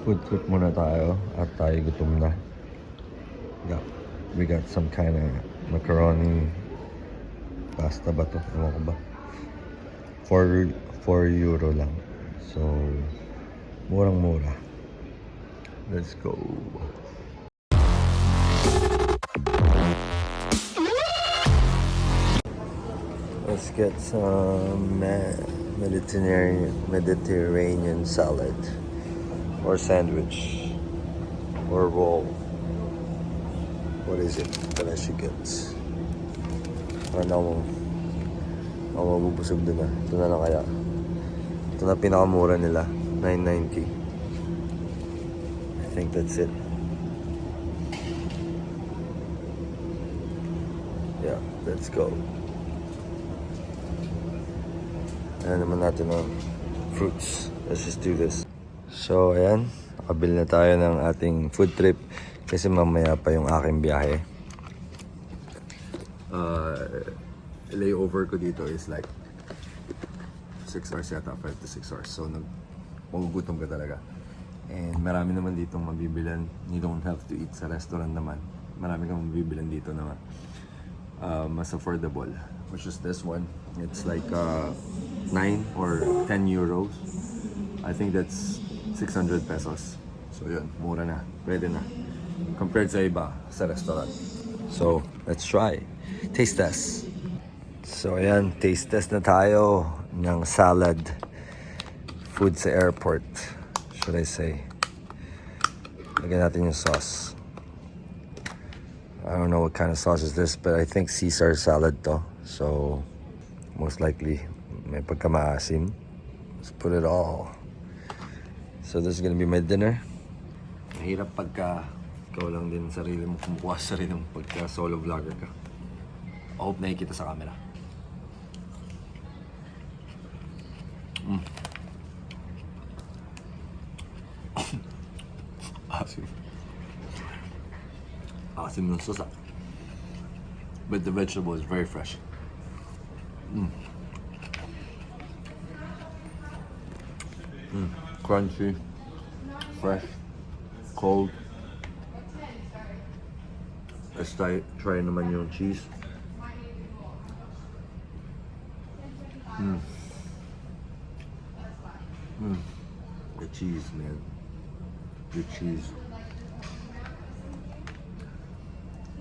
Food trip muna tayo at tayo gutom na. Got, we got some kind of macaroni pasta ba to? Ewan ko ba? 4, 4 euro lang. So, murang-mura. Let's go. Let's get some Mediterranean Mediterranean salad or sandwich or roll. What is it that I should get? Ah, ano ako mabubusog din na. Ito na lang kaya. Ito na pinakamura nila. 990. I think that's it. Yeah, let's go. Ayan naman natin ng fruits. Let's just do this. So, ayan. Nakabili na tayo ng ating food trip kasi mamaya pa yung aking biyahe. Uh, layover ko dito is like 6 hours yata, 5 to 6 hours. So, nag magugutom ka talaga. And marami naman dito mabibilan. You don't have to eat sa restaurant naman. Marami kang mabibilan dito na uh, mas affordable. Which is this one. It's like uh, 9 or 10 euros. I think that's 600 pesos. So yun, mura na. Pwede na. Compared sa iba, sa restaurant. So, let's try. Taste test. So ayan, taste test na tayo ng salad. Food sa airport, should I say. Lagyan natin yung sauce. I don't know what kind of sauce is this, but I think Caesar salad to. So, most likely, may pagkamaasim. Let's put it all. So this is gonna be my dinner. Mahirap pagka ikaw lang din sarili mo kumukuha sa sarili mo pagka solo vlogger ka. I hope nakikita sa camera. Mm. Asim. Asim ng ah. But the vegetable is very fresh. Mm. Mm. Crunchy, fresh, cold. Let's try, trying the yung cheese. Mm. Mm. The cheese, man. The cheese.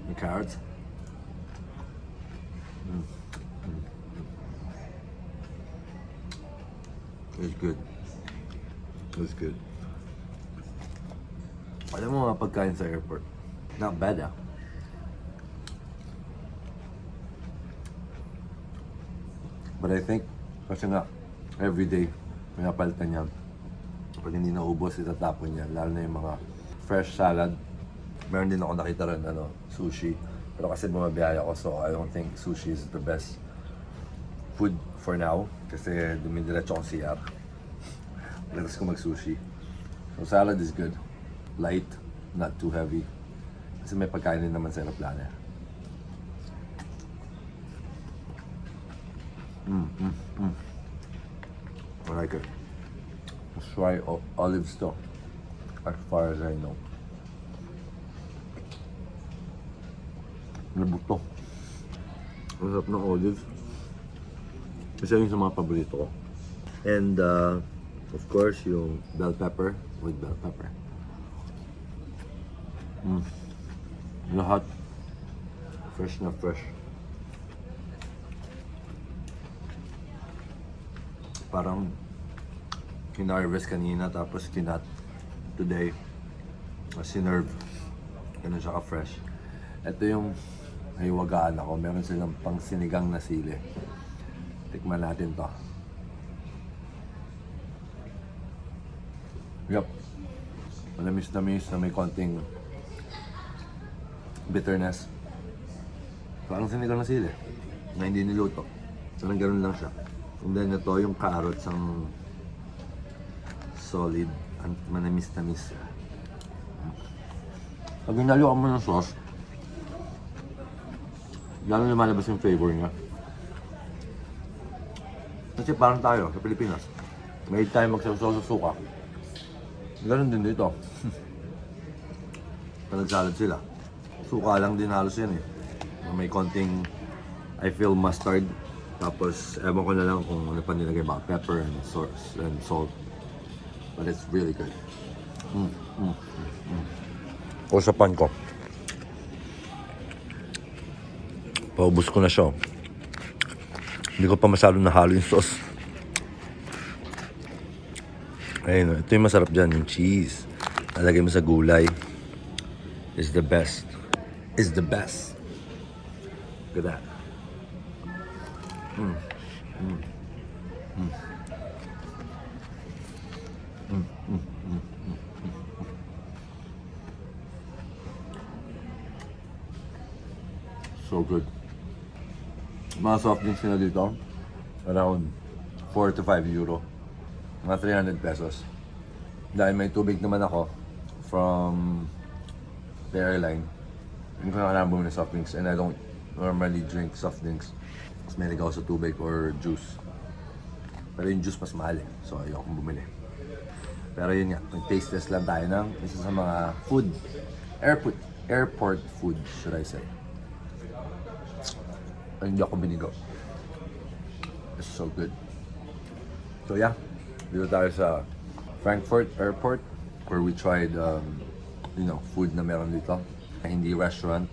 The carrots. Mm. Mm. It's good. It's good. Alam mo mga pagkain sa airport. Not bad ah. But I think, kasi nga, everyday, pinapalitan yan. Pag hindi naubos, itatapon yan. Lalo na yung mga fresh salad. Meron din ako nakita rin, ano, sushi. Pero kasi bumabiyaya ako, so I don't think sushi is the best food for now. Kasi dumidiretso akong CR. Lakas ko mag-sushi. So salad is good. Light, not too heavy. Kasi may pagkain din naman sa aeroplano. Mm, mm, mm. I like it. Let's try olives though. As far as I know. Labot to. Ang sarap ng olives. Isa yun sa mga paborito ko. And uh, of course, yung bell pepper with bell pepper. Mm. Lahat. Fresh na fresh. Parang hinarvest kanina tapos kinat today. Sinerve. Ganun siya ka-fresh. Ito yung hiwagaan ako. Meron silang pang sinigang na sili. Tikman natin to. Yup. Manamis-namis na may konting bitterness. Parang sinigang na sili. Na hindi niluto. Parang ganun lang siya. And then ito yung carrots ang solid. Ang manamis-namis. Pag hinalo ka mo ng sauce, lalo lumalabas yung flavor niya. Kasi parang tayo sa Pilipinas, may tayo magsasaw sa suka. Ganun din dito. Salad-salad sila. Suka lang din halos yan eh. May konting, I feel mustard. Tapos, ewan ko na lang kung ano pa nilagay ba, pepper and, sauce and salt. But it's really good. Mm, mm, mm, mm. Usapan ko. Paubos ko na siya. oh. Hindi ko pa masyado nahalo yung sauce. Ayun, ito yung masarap dyan, yung cheese. Nalagay mo sa gulay. Is the best. Is the best. Look at that. Mm, mm, mm, mm. So good. Mga soft drinks nila dito, around 4 to 5 euro. Mga 300 pesos. Dahil may tubig naman ako from the airline, hindi ko na bumili ng soft drinks and I don't normally drink soft drinks. Mas may ako sa tubig or juice. Pero yung juice mas mahal eh. So ayokong bumili. Pero yun nga, mag-taste test lang tayo ng isa sa mga food. Airport, airport food, should I say. Ay, hindi ako binigo. It's so good. So yeah, dito tayo sa Frankfurt Airport where we tried, um, you know, food na meron dito. Hindi restaurant,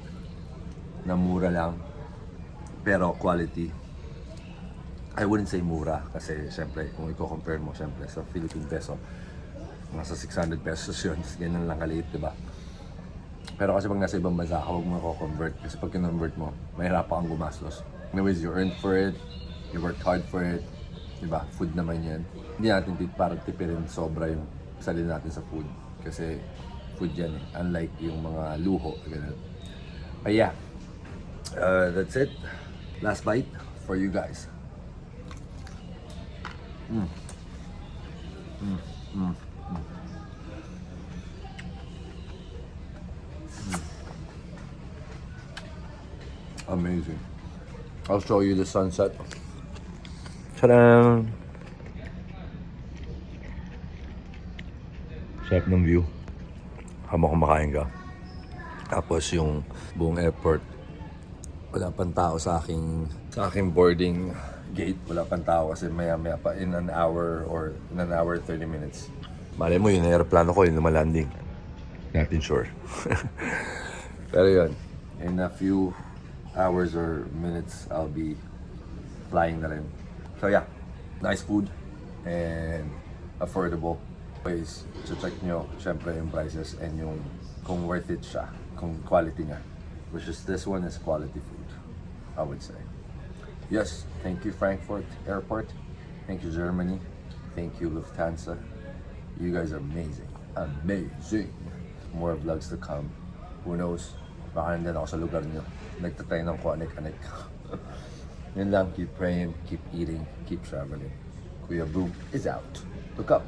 na mura lang, pero quality. I wouldn't say mura kasi syempre kung i-compare mo syempre sa Philippine peso, nasa 600 pesos yun, ganyan lang kaliit, di ba? Pero kasi pag nasa ibang bansa ka, huwag mo ko-convert. Kasi pag kinonvert mo, mahirap kang gumastos. Anyways, you earned for it, you worked hard for it, di ba? Food naman yan. Hindi natin parang tipirin sobra yung sarili natin sa food. Kasi food yan eh. Unlike yung mga luho, ganun. But yeah, uh, that's it. Last bite for you guys. Mm. Mm, mm, mm. Amazing. I'll show you the sunset. Ta-da! Sarap ng view. Habang kumakain ka. Tapos yung buong airport, wala pang tao sa aking sa aking boarding gate. Wala pang tao kasi maya maya pa in an hour or in an hour 30 minutes. Malay mo, yung aeroplano ko, yung lumalanding. Natin sure. Pero yun, in a few hours or minutes, I'll be flying na rin. So yeah, nice food and affordable. Ways to check nyo, syempre yung prices and yung kung worth it siya, kung quality niya. Which is this one is quality food, I would say. Yes, thank you Frankfurt Airport. Thank you Germany. Thank you Lufthansa. You guys are amazing. Amazing. More vlogs to come. Who knows? Baka nandun ako sa lugar nyo. Nagtatry ng kung anik-anik. Yun lang, keep praying, keep eating, keep traveling. Kuya Boom is out. Look up.